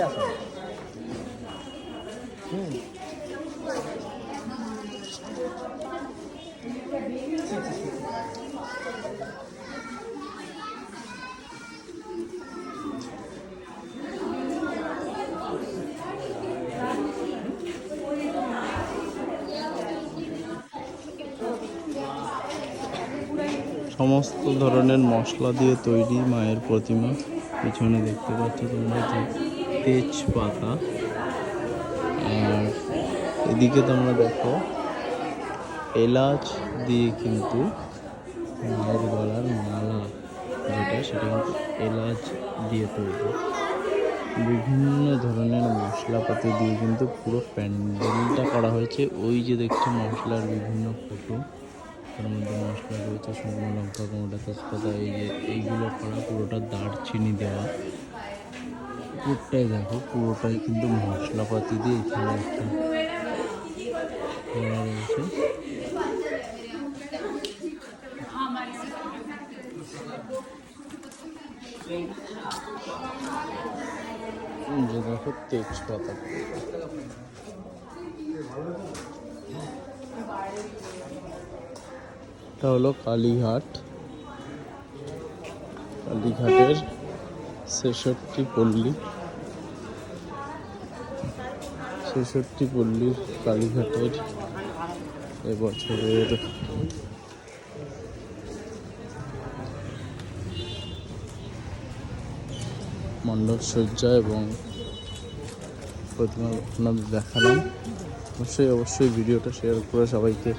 আসো হুম। সমস্ত ধরনের মশলা দিয়ে তৈরি মায়ের প্রতিমা পিছনে দেখতে পাচ্ছ তোমরা তেজপাতা। আর এদিকে তোমরা দেখো, এলাচ দিয়ে কিন্তু মায়ের গলার মালা যেটা, সেটা কিন্তু এলাচ দিয়ে তৈরি। বিভিন্ন ধরনের মশলাপাতি দিয়ে কিন্তু পুরো প্যান্ডেলটা করা হয়েছে। ওই যে দেখছ মশলার বিভিন্ন ফটো, তার মধ্যে মশলা রয়েছে, শুকনো লঙ্কা কোনোটা তেজপাতা, এই যে এইগুলো করা, পুরোটা দারচিনি দেওয়া। পুরোটাই দেখো, পুরোটাই কিন্তু মশলাপাতি দিয়ে এখানে একটা রয়েছে। যে দেখো তেজপাতা। হলো কালীঘাট। কালীঘাটের ছেষট্টি পল্লী। ছেষট্টি পল্লীর কালীঘাটের এবছরের মণ্ডপ সজ্জা এবং প্রতিমা আপনাদের দেখালাম। অবশ্যই অবশ্যই ভিডিওটা শেয়ার করে সবাইকে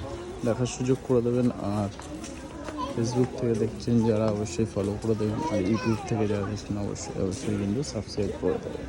দেখার সুযোগ করে দেবেন। আর ফেসবুক থেকে দেখছেন যারা, অবশ্যই ফলো করে দেবেন। আর ইউটিউব থেকে যারা দেখছেন, অবশ্যই অবশ্যই কিন্তু সাবস্ক্রাইব করে দেবেন।